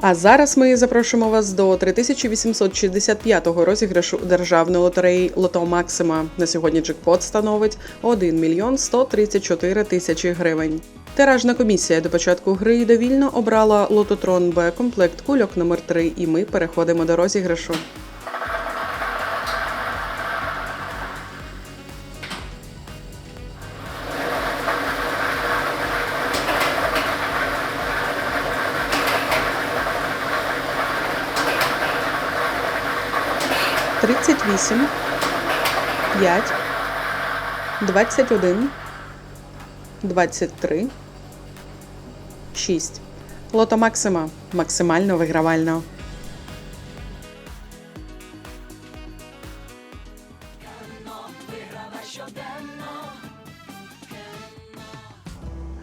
А зараз ми запрошуємо вас до 3865-го розіграшу державної лотереї Лото Максима. На сьогодні джекпот становить 1 мільйон 134 тисячі гривень. Тиражна комісія до початку гри довільно обрала лототрон Б комплект кульок номер 3 і ми переходимо до розіграшу. Тридцять вісім, п'ять, двадцять один, двадцять три, шість. Лото Максима максимально вигравально.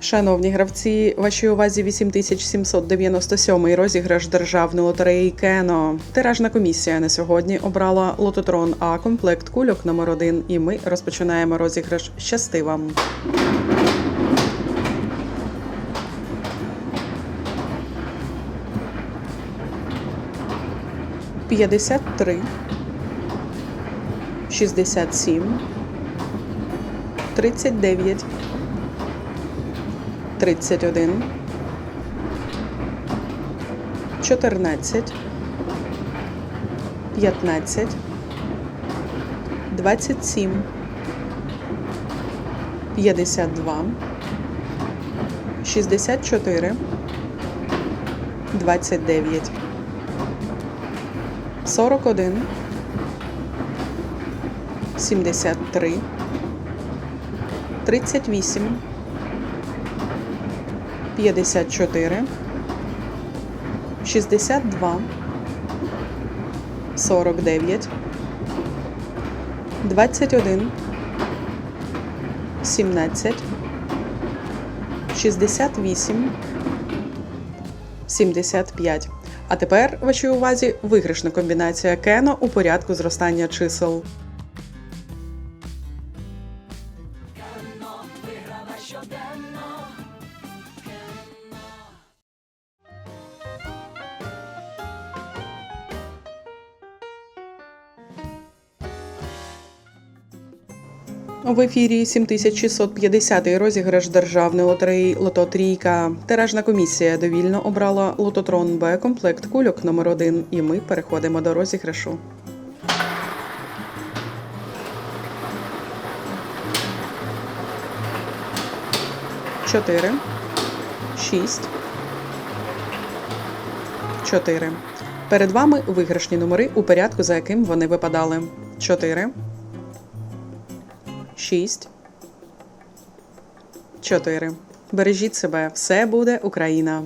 Шановні гравці, вашій увазі 8797 розіграш державної лотереї Кено. Тиражна комісія на сьогодні обрала лототрон А комплект кульок номер 1 і ми розпочинаємо розіграш. Щасти вам! П'ятдесят три, шістдесят сім, тридцять дев'ять. 31, 14, 15, 27, 52, 64, 29, 41, 73, 38, 54, 62, 49, 21, 17, 68, 75. А тепер вашій увазі виграшна комбінація Кено у порядку зростання чисел. В ефірі 7650 розіграш державної лотереї Лото Трійка. Тиражна комісія довільно обрала лототрон Б комплект кульок номер 1 і ми переходимо до розіграшу. Чотири, шість, чотири. Перед вами виграшні номери у порядку, за яким вони випадали. Чотири. 6, 4. Бережіть себе, все буде Україна.